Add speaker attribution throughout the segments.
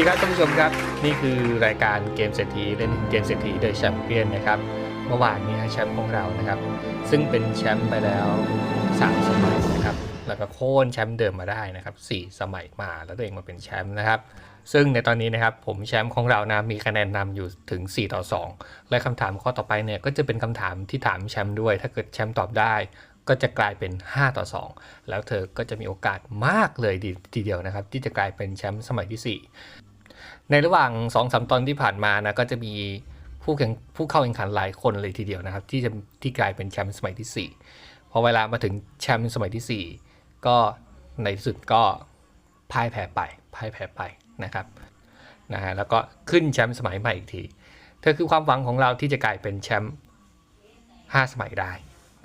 Speaker 1: ดีครับท่านผู้ชมครับ นี่คือรายการเกมเศรษฐีเล่นเกมเศรษฐีโดยแชมเปี้ยนนะครับเมื่อวานนี้แชมป์ของเรานะครับ ซึ่งเป็นแชมป์ไปแล้ว3สมัยนะครับแล้วก็โค่นแชมป์เดิมมาได้นะครับ4สมัยมาแล้วตัวเองมาเป็นแชมป์นะครับซึ่งในตอนนี้นะครับผมแชมป์ของเรานะมีคะแนนนำอยู่ถึง 4 ต่อ 2 และคำถามข้อต่อไปเนี่ยก็จะเป็นคำถามที่ถามแชมป์ด้วย ถ้าเกิดแชมป์ตอบได้ก็จะกลายเป็น 5 ต่อ 2 แล้วเธอก็จะมีโอกาสมากเลยทีเดียวนะครับ ที่จะกลายเป็นแชมป์สมัยที่ 4 ในระหว่าง2อสตอนที่ผ่านมานะก็จะมีผู้แข่งผู้เข้าแข่งขันหลายคนเลยทีเดียวนะครับ ที่จะที่กลายเป็นแชมป์สมัยที่ 4 พอเวลามาถึงแชมป์สมัยที่ 4 ก็ในที่สุดก็พ่ายแพ้ไปพ่ายแพ้ไปนะครับนะฮะแล้วก็ขึ้นแชมป์สมัยใหม่อีกที เธอคือความหวังของเราที่จะกลายเป็นแชมป์5สมัยได้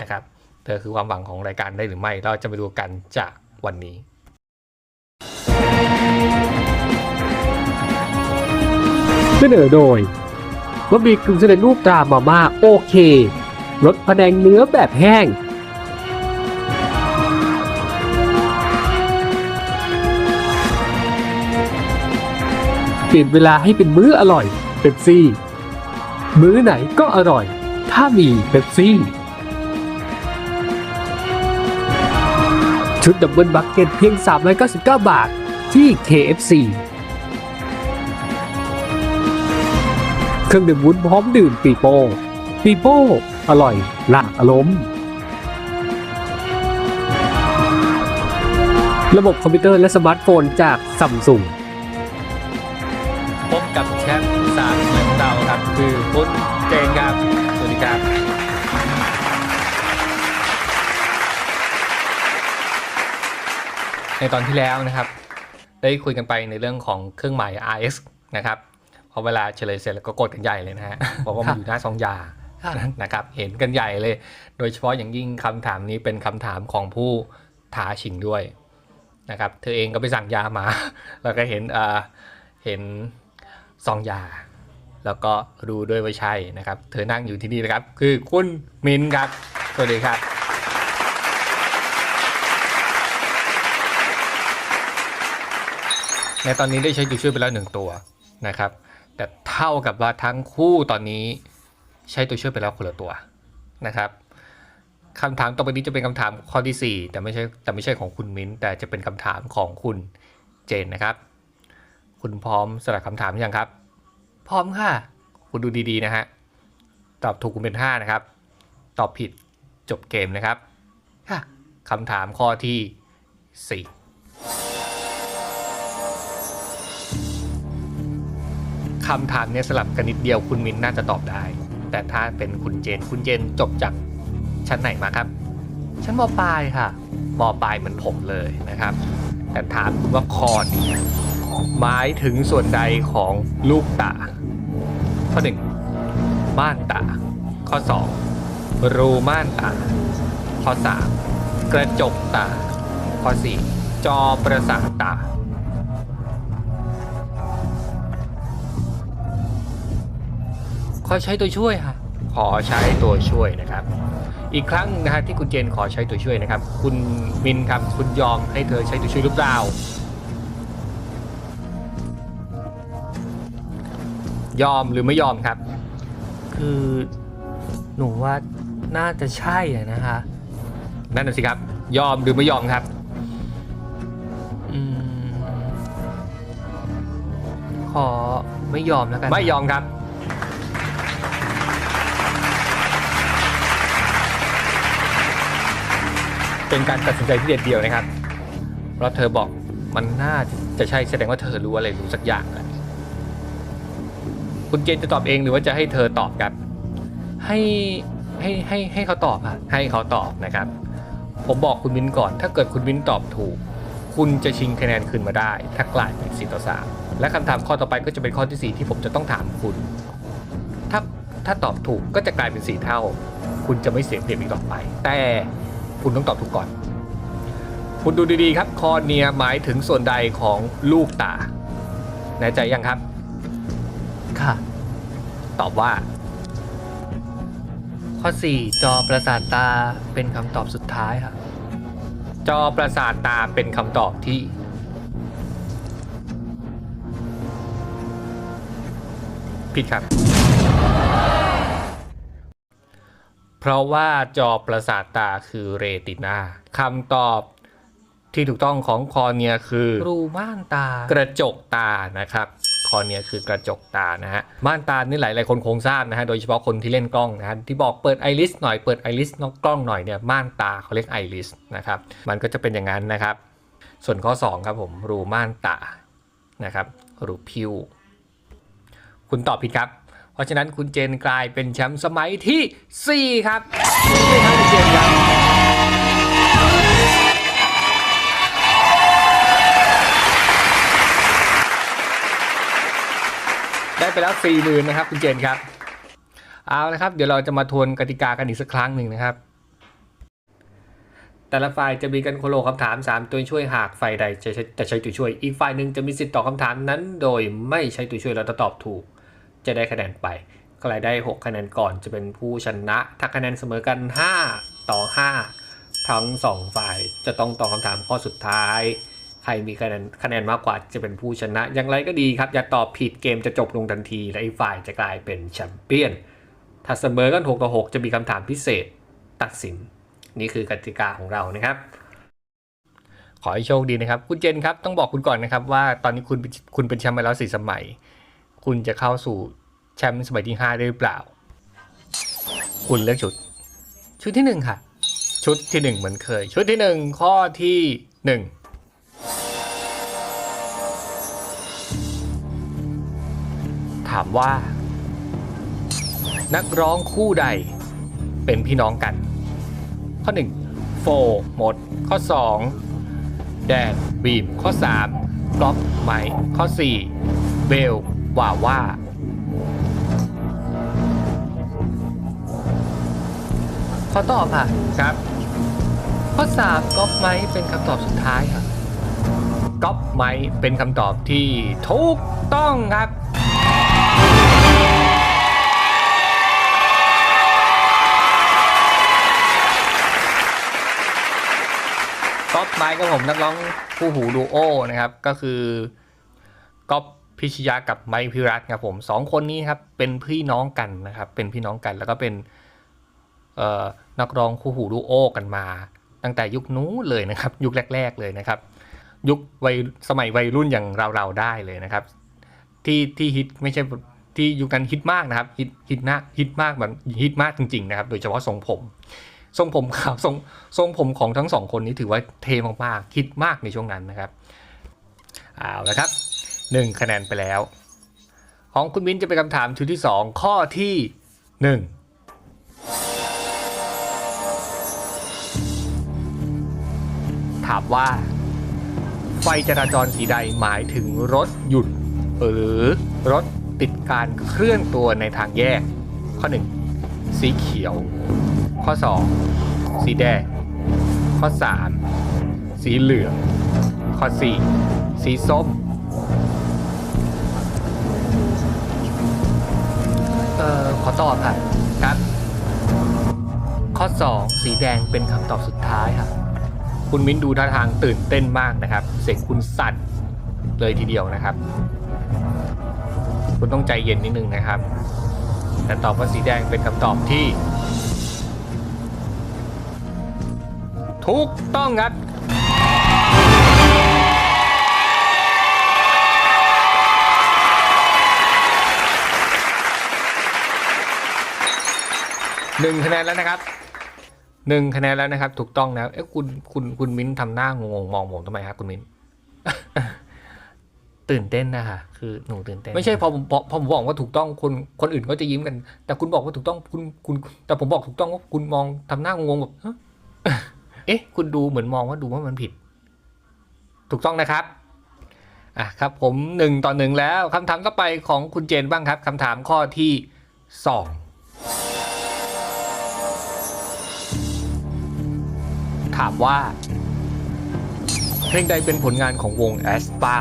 Speaker 1: นะครับ เธอคือความหวังของรายการได้หรือไม่ เราจะไปดูกันจากวันนี้
Speaker 2: เสนอโดยบะหมี่กึ่งสำเร็จรูปตรามาม่าโอเครสพะแนงเนื้อแบบแห้ง เปลี่ยนเวลาให้เป็นมื้ออร่อยเป๊ปซี่ มื้อไหนก็อร่อย ถ้ามีเป๊ปซี่ ชุดดับเบิลบักเก็ตเพียง 399 บาทที่ KFC เครื่องดื่มวุ้นพร้อมดื่มปีโป้ปีโป้ อร่อยหลากอารมณ์ระบบคอมพิวเตอร์และสมาร์ทโฟนจากซัมซุง
Speaker 1: พบกับแชมป์สามสมัยของเราครับ คือคุณเจงครับ สวัสดีครับ ในตอนที่แล้วนะครับ ได้คุยกันไปในเรื่องของเครื่องหมาย RX นะครับ พอเวลาเฉลยเสร็จแล้วก็กดกันใหญ่เลยนะฮะบอกว่ามันอยู่หน้าซองยานะครับเห็นกันใหญ่เลย โดยเฉพาะอย่างยิ่งคำถามนี้เป็นคำถามของผู้ท้าชิงด้วยนะครับเธอเองก็ไปสั่งยามา แล้วก็เห็นเอ่อเห็นซองยา แล้วก็รู้ด้วยว่าใช่นะครับ เธอนั่งอยู่ที่นี่นะครับ คือคุณมินครับสวัสดีครับในตอนนี้ได้ใช้ตัวช่วยไปแล้วหนึ่งตัวนะครับ แต่เท่ากับว่าทั้งคู่ตอนนี้ใช้ตัวช่วยไปแล้วคนละตัวนะครับคำถามต่อไปนี้จะเป็นคำถามข้อที่ 4 แต่ไม่ใช่แต่ไม่ใช่ของคุณมิ้นท์แต่จะเป็นคำถามของคุณเจนนะครับ คุณพร้อมสลับคำถามหรือยังครับ พร้อมค่ะ คุณดูดีๆนะฮะตอบถูกคุณเป็น 5 นะครับ ตอบผิดจบเกมนะครับค่ะคำถามข้อที่ 4 คำถามเนี่ยสลับกันนิดเดียวคุณมินน่าจะตอบได้ แต่ถ้าเป็นคุณเจนคุณเจนจบจากชั้นไหนมาครับชั้นมปลายค่ะมปลายเหมือนผมเลยนะครับ แต่ถามคุณว่าคอนี่หมายถึงส่วนใดของลูกตาข้อหนึ่งม่านตา ข้อ 2 รูม่านตา ข้อ 3 กระจกตา ข้อ 4 จอประสาทตา ขอใช้ตัวช่วยค่ะ ขอใช้ตัวช่วยนะครับ อีกครั้งนะฮะที่คุณเจนขอใช้ตัวช่วยนะครับ คุณมินครับคุณยอมให้เธอใช้ตัวช่วยหรือเปล่ายอมหรือไม่ยอมครับ
Speaker 3: คือหนูว่าน่าจะใช่อะนะคะ
Speaker 1: นั่นน่ะสิครับ ยอมหรือไม่ยอมครับ
Speaker 3: อืมขอไม่ยอมแล้วกัน
Speaker 1: ไม่ยอมครับ เป็นการตัดสินใจที่เด็ดเดียวนะครับเพราะเธอบอกมันน่าจะใช่แสดงว่าเธอรู้อะไรรู้สักอย่างแหละคุณเจนจะตอบเองหรือว่าจะให้เธอตอบครับ
Speaker 3: ให้ให้ให้ให้เขาตอบค่ะ
Speaker 1: ให้เขาตอบนะครับ ผมบอกคุณวินก่อน ถ้าเกิดคุณวินตอบถูก คุณจะชิงคะแนนคืนมาได้ ถ้ากลายเป็น4ต่อ3และคำถามข้อต่อไปก็จะเป็นข้อที่ 4 ที่ผมจะต้องถามคุณ ถ้าถ้าตอบถูกก็จะกลายเป็น 4 เท่า คุณจะไม่เสียเปรียบอีกต่อไป แต่ คุณต้องตอบถูกก่อน คุณดูดีๆครับ คอเนียหมายถึงส่วนใดของลูกตาแน่ใจยังครับ
Speaker 3: ค่ะ
Speaker 1: ตอบว่า
Speaker 3: ข้อ 4 จอประสาทตาเป็นคำตอบสุดท้ายค่ะ
Speaker 1: จอประสาทตาเป็นคำตอบที่ผิดครับ เพราะว่าจอประสาทตาคือเรตินาคำตอบที่ถูกต้องของคอเนียคือ
Speaker 3: รูม่านตา
Speaker 1: กระจกตานะครับคอเนียคือกระจกตานะฮะม่านตานี่หลายหลายๆคนคงทราบนะฮะโดยเฉพาะคนที่เล่นกล้องนะฮะที่บอกเปิดไอริสหน่อยเปิดไอริสนอกกล้องหน่อยเนี่ยม่านตาเขาเรียกไอริสนะครับมันก็จะเป็นอย่างนั้นนะครับ ส่วนข้อ 2 ครับผมรูม่านตานะครับรูพิวคุณตอบผิดครับ เพราะฉะนั้นคุณเจนกลายเป็นแชมป์สมัยที่ 4 ครับไม่ครับคุณเจนครับได้ไปแล้ว4ี่หมื่นนะครับคุณเจนครับ เอาละครับ เดี๋ยวเราจะมาทวนกติกากันอีกสักครั้งหนึ่งนะครับ แต่ละฝ่ายจะมีกันโคโลคำถาม 3 ตัวช่วยหากฝ่ายใดจะใช้จะใช้ตัวช่วย อีกฝ่ายหนึ่งจะมีสิทธิ์ตอบคำถามนั้น โดยไม่ใช้ตัวช่วยแล้วถ้าตอบถูก จะได้คะแนนไป ใครได้ 6 คะแนนก่อนจะเป็นผู้ชนะ ถ้าคะแนนเสมอกัน 5 ต่อ 5 ทั้ง 2 ฝ่ายจะต้องตอบคำถามข้อสุดท้าย ใครมีคะแนนคะแนนมากกว่าจะเป็นผู้ชนะ อย่างไรก็ดีครับ อย่าตอบผิดเกมจะจบลงทันที และอีกฝ่ายจะกลายเป็นแชมเปี้ยน ถ้าเสมอกัน 6 ต่อ 6 จะมีคำถามพิเศษตัดสิน นี่คือกติกาของเรานะครับขอให้โชคดีนะครับ คุณเจนครับ ต้องบอกคุณก่อนนะครับว่าตอนนี้คุณคุณเป็นแชมป์มาแล้วสี่สมัย คุณจะเข้าสู่แชมป์สมัยที่ 5 ได้หรือเปล่า คุณเลือกชุด ชุดที่ 1 ค่ะ ชุดที่ 1 เหมือนเคย ชุดที่ 1 ข้อที่ 1ถามว่า นักร้องคู่ใด เป็นพี่น้องกัน ข้อ 1 โฟหมด ข้อ 2 แดนบีมข้อ 3กล็อกไมข้อ 4 เบล ว่าว่า ขอตอบค่ะ ครับ ข้อ3ก๊อปไมค์เป็นคำตอบสุดท้ายค่ะก๊อปไมค์เป็นคำตอบที่ถูกต้องครับก๊อปไมค์กับผมนักร้องคู่หูดูโอนะครับ ก็คือก๊อป พิชยากับไมค์พิรัตครับผมสองคนนี้ครับเป็นพี่น้องกันนะครับ เป็นพี่น้องกันแล้วก็เป็นนักร้องคู่หูดูโอกันมา ตั้งแต่ยุคนู้นเลยนะครับ ยุคแรก ๆเลยนะครับ ยุควัยสมัยวัยรุ่นอย่างเราๆได้เลยนะครับ ที่ที่ฮิตไม่ใช่ที่ยุคนั้นฮิตมากนะครับฮิตฮิตนะฮิตมากแบบฮิตมากจริง ๆ นะครับ โดยเฉพาะทรงผมทรงผมขาวทรงทรงผมของทั้งสองคนนี้ถือว่าเท่มากๆฮิตมากในช่วงนั้นนะครับเอาละครับ หนึ่งคะแนนไปแล้ว ของคุณมิ้นจะเป็นคำถามชุดที่สองข้อที่หนึ่งถามว่า ไฟจราจรสีใดหมายถึงรถหยุด หรือรถติดการเคลื่อนตัวในทางแยก ข้อ 1 สีเขียว ข้อ 2 สีแดง ข้อ 3 สีเหลือง ข้อ 4 สีส้ม ตอบค่ะครับ ข้อ 2 สีแดงเป็นคำตอบสุดท้ายค่ะ คุณมิ้นดูท่าทางตื่นเต้นมากนะครับ เสียงคุณสั่นเลยทีเดียวนะครับ คุณต้องใจเย็นนิดนึงนะครับ แต่ตอบว่าสีแดงเป็นคำตอบที่ ถูกต้องครับ หนึ่งคะแนนแล้วนะครับหนึ่งคะแนนแล้วนะครับ ถูกต้องแล้วเอ๊ะคุณคุณคุณมิ้นทำหน้างงๆมองผมทำไมครับคุณมิ้นตื่นเต้นนะคะคือหนูตื่นเต้นไม่ใช่พอผมบอกพอผมบอกว่าถูกต้องคนคนอื่นก็จะยิ้มกัน แต่คุณบอกว่าถูกต้องคุณคุณ แต่ผมบอกถูกต้องว่าคุณมองทำหน้างงๆแบบฮะเอ๊ะ คุณดูเหมือนมองว่าดูว่ามันผิด ถูกต้องนะครับอะครับ ผมหนึ่งต่อหนึ่งแล้วคำถามต่อไปของคุณเจนบ้างครับคำถามข้อที่สอง ถามว่า เพลงใดเป็นผลงานของวงแอสปา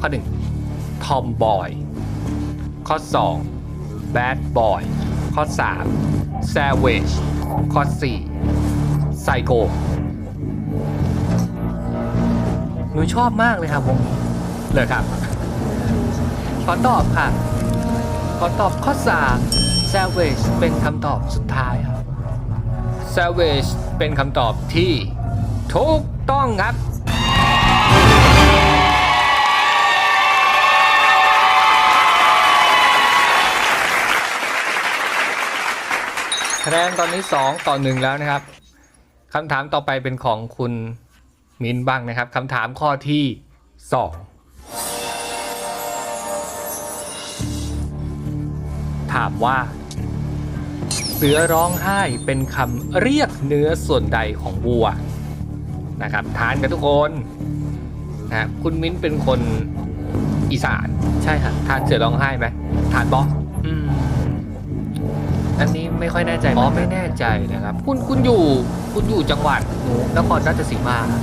Speaker 1: ข้อ1 Tom Boy ข้อ 2 Bad Boy ข้อ 3 Savage ข้อ 4 Psycho หนูชอบมากเลยครับวงนี้เลยครับ ขอตอบค่ะ
Speaker 3: ขอตอบข้อ 3 Savage เป็นคำตอบสุดท้ายครับ
Speaker 1: Savage เป็นคำตอบที่ ถูกต้องครับ คะแนนตอนนี้ 2 ต่อ 1 แล้วนะครับคำถามต่อไปเป็นของคุณมินบ้างนะครับคำถามข้อที่ 2 ถามว่า เสือร้องไห้เป็นคำเรียกเนื้อส่วนใดของวัวนะครับทานกันทุกคนนะคุณมิ้นเป็นคนอีสาน
Speaker 3: ใช่ครับ
Speaker 1: ทานเสือร้องไห้ไหมทานบอ
Speaker 3: อืมอันนี้ไม่ค่อยแน่ใจ
Speaker 1: อ๋อ
Speaker 3: เห
Speaker 1: ไม่
Speaker 3: นกัน
Speaker 1: แน่ใจนะครับ คุณคุณอยู่คุณอยู่จังหวัด
Speaker 3: หนูนครราชสีมาครับ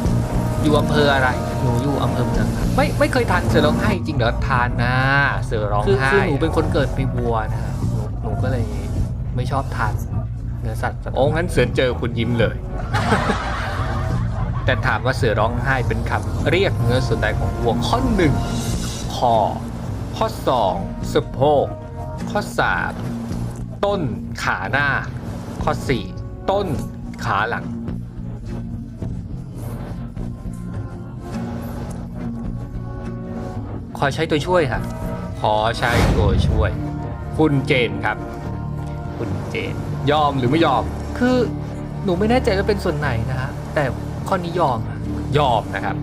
Speaker 1: อยู่อำเภออะไร
Speaker 3: หนูอยู่อำเภอเมืองครับ
Speaker 1: ไม่ไม่เคยทานเสือร้องไห้จริงเหรอทานนะเสือร้อง
Speaker 3: คือ
Speaker 1: ไห้
Speaker 3: คือหนูเป็นคนเกิดปีวัวนะครับหนูหนูก็เลย ไม่ชอบทานเนื้อสัตว์สัตว์
Speaker 1: โอ้งั้นเสือเจอคุณยิ้มเลย แต่ถามว่าเสือร้องไห้เป็นคำเรียกเนื้อส่วนใดของวัวข้อหนึ่งคอข้อสองสะโพกข้อสามต้นขาหน้า ข้อสี่ต้นขาหลัง
Speaker 3: ขอใช้ตัวช่วยค่ะ
Speaker 1: ขอใช้ตัวช่วย คุณเจนครับคุณ เจน ยอมหรือไม่ยอม
Speaker 3: คือหนูไม่แน่ใจว่าเป็นส่วนไหนนะฮะแต่ข้อนี้ยอมอะ
Speaker 1: ยอมนะครับ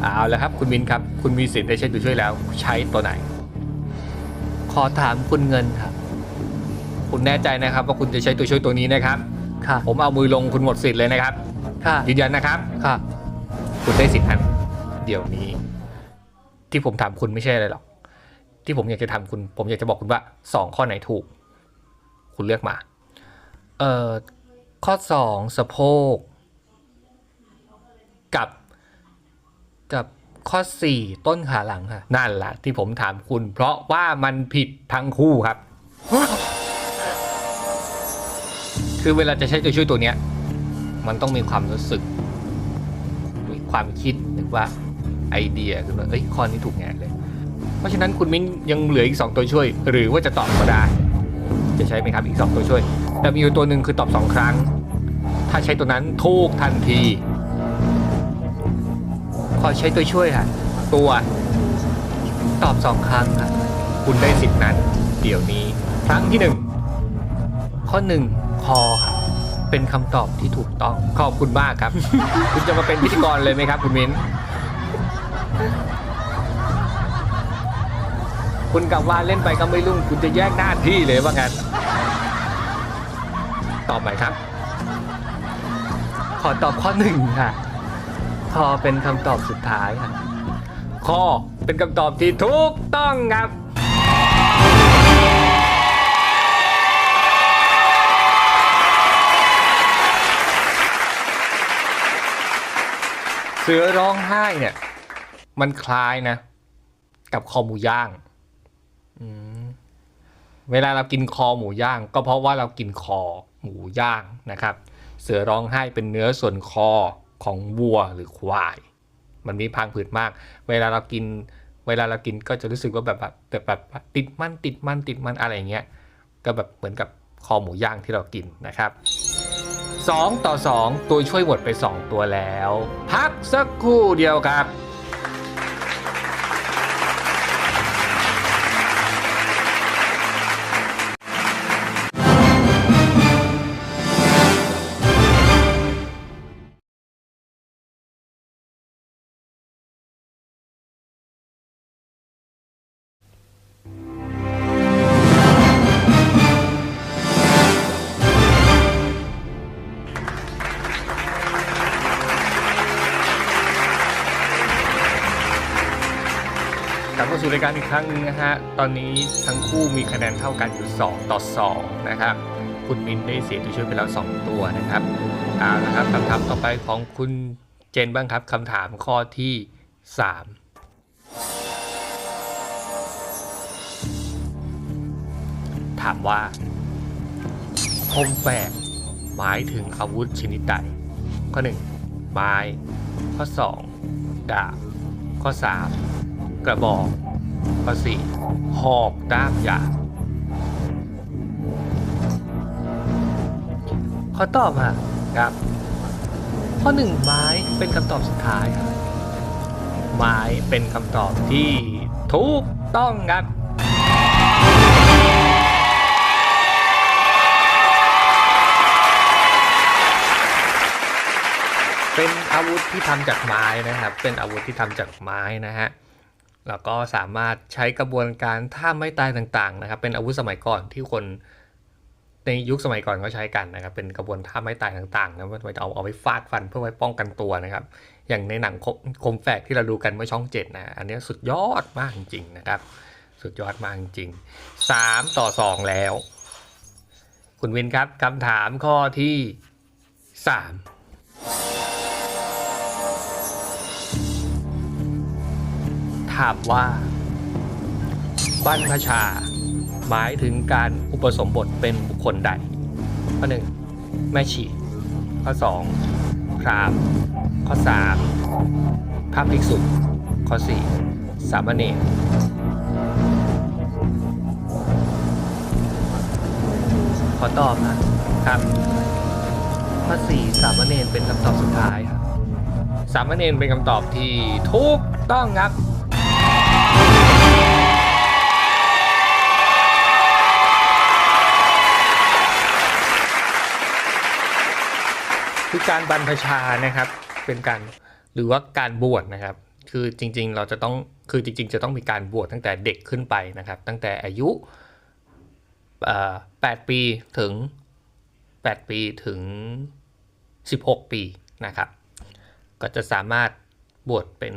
Speaker 1: เอาละครับคุณมินครับ คุณมีสิทธิ์ได้ใช้ตัวช่วยแล้ว ใช้ตัวไหน
Speaker 3: ขอถามคุณเงินครับ
Speaker 1: คุณแน่ใจนะครับ ว่าคุณจะใช้ตัวช่วยตัวนี้นะครับ
Speaker 3: ค่ะ
Speaker 1: ผมเอามือลงคุณหมดสิทธิ์เลยนะครับ
Speaker 3: ค่ะ
Speaker 1: ยืนยันนะครับ
Speaker 3: ค่ะ
Speaker 1: คุณได้สิทธิ์นั้นเดี๋ยวนี้ ที่ผมถามคุณไม่ใช่อะไรหรอก ที่ผมอยากจะทำคุณ ผมอยากจะบอกคุณว่าสองข้อไหนถูก คุณเลือกมา
Speaker 3: เอ่อ ข้อสองสะโพก
Speaker 1: กับ
Speaker 3: กับข้อสี่ต้นขาหลังค่ะ
Speaker 1: นั่นแหละที่ผมถามคุณ เพราะว่ามันผิดทั้งคู่ครับ คือเวลาจะใช้ตัวช่วยตัวเนี้ย มันต้องมีความรู้สึก มีความคิดหรือว่าไอเดียคือว่าเอ้ยข้อนี้ถูกแน่เลย เพราะฉะนั้นคุณมิ้นยังเหลืออีก 2 ตัวช่วย หรือว่าจะตอบก็ได้ จะใช้ไหมครับอีก 2 ตัวช่วย แต่มีอยู่ตัวหนึ่งคือตอบ 2 ครั้ง ถ้าใช้ตัวนั้นถูกทันที
Speaker 3: ขอใช้ตัวช่วยค่ะ
Speaker 1: ตัว
Speaker 3: ตอบสองครั้งค่ะ
Speaker 1: คุณได้สิทธินั้น เดี๋ยวนี้ ครั้งที่หนึ่ง
Speaker 3: ข้อหนึ่งคอค่ะเป็นคำตอบที่ถูกต้อง
Speaker 1: ขอบคุณมากครับ คุณจะมาเป็นพิธีกรเลยไหมครับ คุณมิ้นคุณกลับว่าเล่นไปก็ไม่รุ่ง คุณจะแยกหน้าที่เลยว่างั้น ตอบไหมครับ
Speaker 3: ขอตอบข้อหนึ่งค่ะคอเป็นคำตอบสุดท้ายค่ะ
Speaker 1: ข้อเป็นคำตอบที่ถูกต้องครับเสือร้องไห้เนี่ย มันคล้ายนะ กับคอหมูย่างเวลาเรากินคอหมูย่าง ก็เพราะว่าเรากินคอ หมูย่างนะครับ เสือร้องไห้เป็นเนื้อส่วนคอของวัวหรือควาย มันมีพังผืดมาก เวลาเรากิน เวลาเรากินก็จะรู้สึกว่าแบบแบบแบบแบบติดมันติดมันติดมันอะไรอย่างเงี้ย ก็แบบเหมือนกับคอหมูย่างที่เรากินนะครับ2ต่อ 2 ตัวช่วยหมดไป 2 ตัวแล้ว พักสักครู่เดียวครับ ลับเข้าสู่รายการอีกครั้งหนึงนะฮะ ตอนนี้ทั้งคู่มีคะแนนเท่ากันอยู่ 2 ต่อ 2 นะครับ คุณมินได้เสียตัวช่วยไปแล้ว 2 ตัวนะครับเอาละครับคำถามต่อไปของคุณเจนบ้างครับคำถามข้อที่ 3 ถามว่า คมแฝกหมายถึงอาวุธชนิดใด ข้อ 1 ไม้ ข้อ 2 ดาบ ข้อ 3 กระบอกข้ษีหอกด้ามยาว
Speaker 3: ขอตอบฮะครับ ข้อหนึ่งไม้เป็นคำตอบสุดท้าย
Speaker 1: ไม้เป็นคำตอบที่ถูกต้องครับเป็นอาวุธที่ทำจากไม้นะครับ เป็นอาวุธที่ทำจากไม้นะฮะ แล้วก็สามารถใช้กระบวนการท่าไม่ตายต่างๆนะครับ เป็นอาวุธสมัยก่อนที่คนในยุคสมัยก่อนเขาใช้กันนะครับ เป็นกระบวนท่าไม่ตายต่างๆนะไว้เอาเอาไปฟาดฟันเพื่อไว้ป้องกันตัวนะครับ อย่างในหนังคมแฝกที่เราดูกันเมื่อช่องเจ็ดนะอันนี้สุดยอดมากจริงๆนะครับ สุดยอดมากจริงสามต่อสองแล้ว คุณวินครับคำถามข้อที่สามถามว่าบรรพชา หมายถึงการอุปสมบทเป็นบุคคลใด ข้อหนึ่งแม่ชี ข้อสองพราหมณ์ ข้อ 3. พระภิกษุ ข้อ 4. สามเณรขอตอบนะครับ ข้อ 4 สามเณรเป็นคำตอบสุดท้ายครับสามเณรเป็นคำตอบที่ถูกต้องครับ คือการบรรพชานะครับ เป็นการหรือว่าการบวชนะครับ คือจริงๆ เราจะต้องคือจริง ๆ จะต้องมีการบวชตั้งแต่เด็กขึ้นไปนะครับ ตั้งแต่อายุเอ่อ8ปีถึง 8 ปีถึง 16 ปีนะครับ ก็จะสามารถบวชเป็น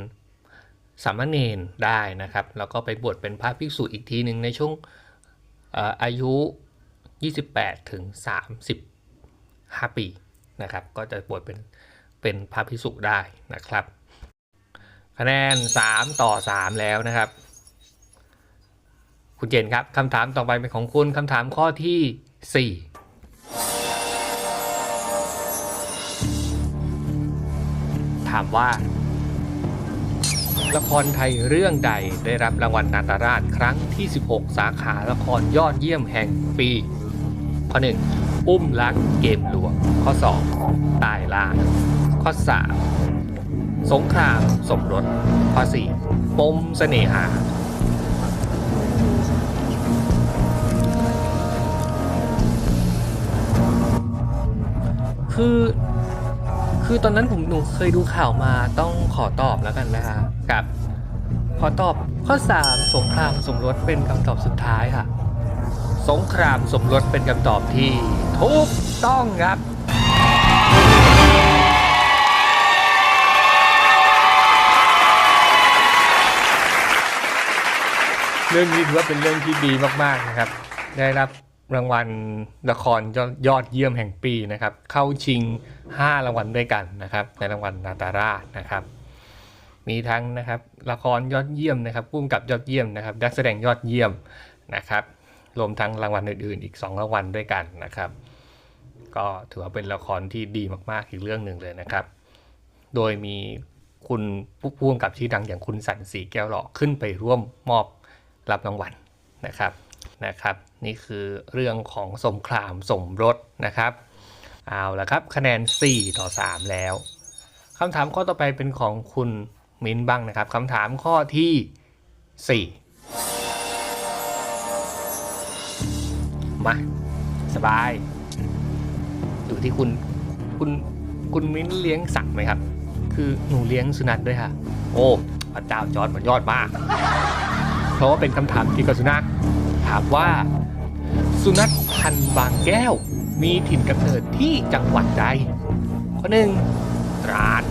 Speaker 1: สามเณรได้นะครับ แล้วก็ไปบวชเป็นพระภิกษุอีกทีหนึ่งในช่วงเอ่ออายุ 28 ถึง 35 ปี นะครับ ก็จะบวชเป็นเป็นพระภิกษุได้นะครับ คะแนน 3 ต่อ 3 แล้วนะครับ คุณเจนครับคำถามต่อไปเป็นของคุณคำถามข้อที่ 4ถามว่า ละครไทยเรื่องใดได้รับรางวัลนาตราชครั้งที่ 16 สาขาละครยอดเยี่ยมแห่งปี ข้อ 1 อุ้มรักเกมหลวง ข้อ 2 ตายล่า ข้อ 3 สงครามสมรส ข้อ 4 ปมเสน่หา คือ คือตอนนั้นผมหนูเคยดูข่าวมาต้องขอตอบแล้วกันนะฮะกับขอตอบข้อ 3 สงครามสมรสเป็นคำตอบสุดท้ายค่ะ สงครามสมรสเป็นคำตอบที่ ถูกต้องครับเรื่องนี้ถือว่าเป็นเรื่องที่ดีมาก ๆ นะครับ ได้รับรางวัลละครยอดเยี่ยมแห่งปีนะครับ เข้าชิง 5 รางวัลด้วยกันนะครับ ในรางวัลนาตาราชนะครับ มีทั้งนะครับละครยอดเยี่ยมนะครับพุ่มกับยอดเยี่ยมนะครับนักแสดงยอดเยี่ยมนะครับ รวมทั้งรางวัลอื่น ๆ อีก 2 รางวัลด้วยกันนะครับ ก็ถือว่าเป็นละครที่ดีมากๆอีกเรื่องหนึ่งเลยนะครับ โดยมีคุณผู้พ่วงกับชื่อดังอย่างคุณสันสีแก้วหล่อขึ้นไปร่วมมอบรับรางวัลนะครับนะครับ นี่คือเรื่องของสงครามสมรสนะครับเอาละครับ คะแนน 4 ต่อ 3 แล้วคำถามข้อต่อไปเป็นของคุณมิ้นบ้างนะครับคำถามข้อที่ 4 มา สบาย ที่คุณคุณคุณมิ้นเลี้ยงสัตว์ไหมครับ คือหนูเลี้ยงสุนัขด้วยค่ะ โอ้พระเจ้าจอร์ดมันยอดมาก เพราะว่าเป็นคำถามเกี่ยวกับสุนัข ถามว่า สุนัขพันธุ์บางแก้ว มีถิ่นกำเนิดที่จังหวัดใด ข้อหนึ่งตราด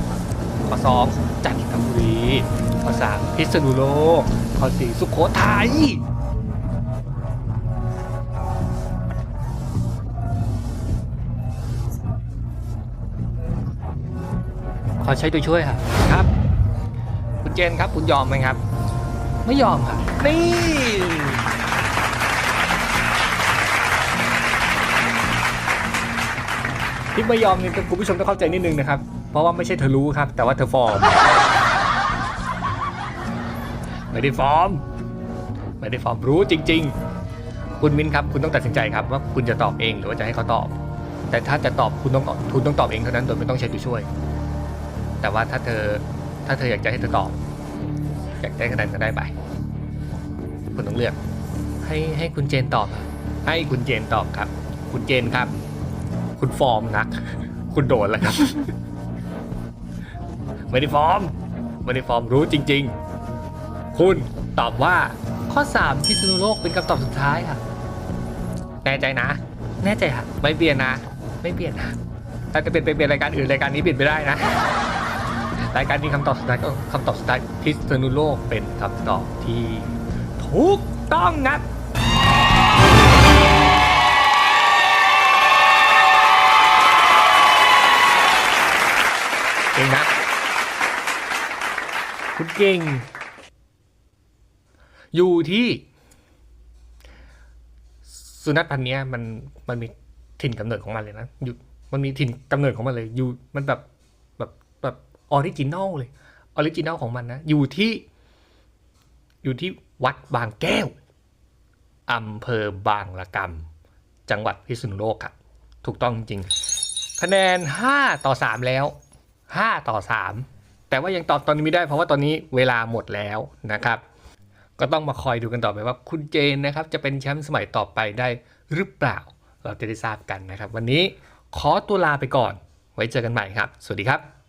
Speaker 1: ข้อสองจันทบุรี ข้อสามพิษณุโลก ข้อสี่สุโขทัย ใช้ตัวช่วยครับครับ คุณเจนครับ คุณยอมไหมครับ ไม่ยอมครับนี่ที่ไม่ยอมเนี่ยคุณผู้ชมต้องเข้าใจนิดนึงนะครับ เพราะว่าไม่ใช่เธอรู้ครับ แต่ว่าเธอฟอร์มไม่ได้ฟอร์มไม่ได้ฟอร์มรู้จริง ๆ คุณมิ้นครับ คุณต้องตัดสินใจครับว่าคุณจะตอบเองหรือว่าจะให้เขาตอบ แต่ถ้าจะตอบคุณต้องตอบคุณต้องตอบเองเท่านั้นโดยไม่ต้องใช้ตัวช่วย แต่ว่าถ้าเธอถ้าเธออยากจะให้เธอตอบ อยากได้คะแนนก็ได้ไป คุณต้องเลือก
Speaker 3: ให้ให้คุณเจนตอบอะ
Speaker 1: ให้คุณเจนตอบครับ คุณเจนครับ คุณฟอร์มนัก คุณโดนแล้วครับ ไม่ได้ฟอร์ม ไม่ได้ฟอร์มรู้จริง ๆ คุณตอบว่า
Speaker 3: ข้อ 3 พิษณุโลกเป็นคำตอบสุดท้ายค่ะ
Speaker 1: แน่ใจนะ
Speaker 3: แน่ใจค่ะ
Speaker 1: ไม่เปลี่ยนนะ
Speaker 3: ไม่เปลี่ยนค่ะ
Speaker 1: ถ้าจะเป็นไปเป็นรายการอื่นรายการนี้เปลี่ยนไม่ได้นะ รายการนี้คำตอบสุดท้ายก็คำตอบสุดท้ายพิษณุโลกเป็นคำตอบที่ถูกต้องนะเก่งนะคุณเก่ง อยู่ที่ สุนัขพันธุ์นี้มันมันมีถิ่นกำเนิดของมันเลยนะอยู่มันมีถิ่นกำเนิดของมันเลยอยู่มันแบบแบบแบบ ออริจินอลเลยออริจินอลของมันนะ อยู่ที่ อยู่ที่วัดบางแก้วอำเภอบางละกำจังหวัดพิษณุโลกครับถูกต้องจริง คะแนน 5 ต่อ 3 แล้ว 5 ต่อ 3 แต่ว่ายังตอบตอนนี้ไม่ได้เพราะว่าตอนนี้เวลาหมดแล้วนะครับ ก็ต้องมาคอยดูกันต่อไปว่าคุณเจนนะครับ จะเป็นแชมป์สมัยต่อไปได้หรือเปล่า เราจะได้ทราบกันนะครับ วันนี้ขอตัวลาไปก่อน ไว้เจอกันใหม่ครับ สวัสดีครับ